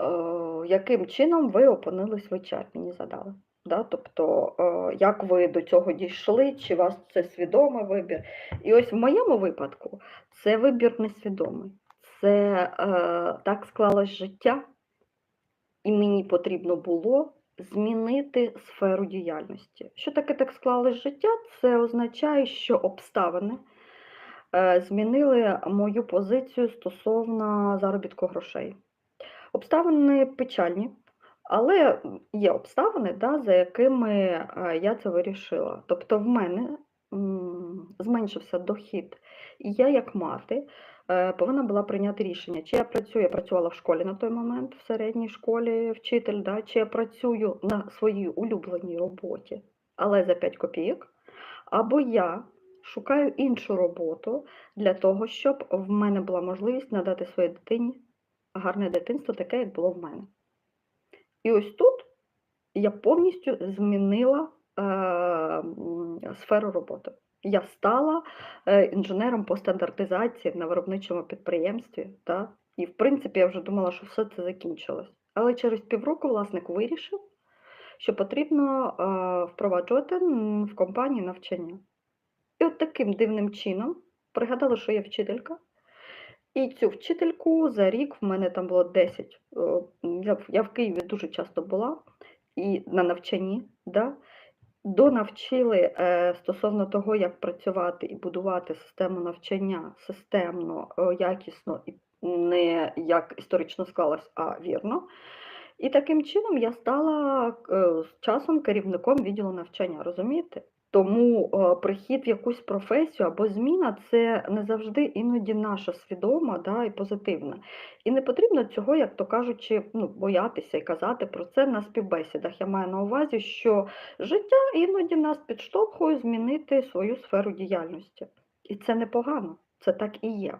Е, яким чином ви опинились в HR, мені задали. Да? Тобто, е, як ви до цього дійшли, чи у вас це свідомий вибір? І ось в моєму випадку це вибір несвідомий. Це е, так склалось життя, і мені потрібно було змінити сферу діяльності. Що таке так склалось життя? Це означає, що обставини е, змінили мою позицію стосовно заробітку грошей. Обставини печальні, але є обставини, да, за якими е, я це вирішила. Тобто в мене зменшився дохід, і я, як мати, е, повинна була прийняти рішення, чи я працюю, я працювала в школі на той момент, в середній школі вчитель, да, чи я працюю на своїй улюбленій роботі, але за 5 копійок, або я шукаю іншу роботу для того, щоб в мене була можливість надати своїй дитині гарне дитинство, таке, як було в мене. І ось тут я повністю змінила е, сферу роботи. Я стала е, інженером по стандартизації на виробничому підприємстві. Та? І, в принципі, я вже думала, що все це закінчилось. Але через півроку власник вирішив, що потрібно е, впроваджувати в компанії навчання. І от таким дивним чином пригадала, що я вчителька. І цю вчительку за рік в мене там було 10. е, Я, в- Києві дуже часто була і на навчанні. Да? Донавчили е, стосовно того, як працювати і будувати систему навчання системно, е, якісно і не як історично склалось, а вірно. І таким чином я стала з часом керівником відділу навчання, розумієте? Тому е, прихід в якусь професію або зміна це не завжди іноді наша свідома да, і позитивна. І не потрібно цього, як то кажучи, ну, боятися і казати про це на співбесідах. Я маю на увазі, що життя іноді нас підштовхує змінити свою сферу діяльності. І це непогано, це так і є.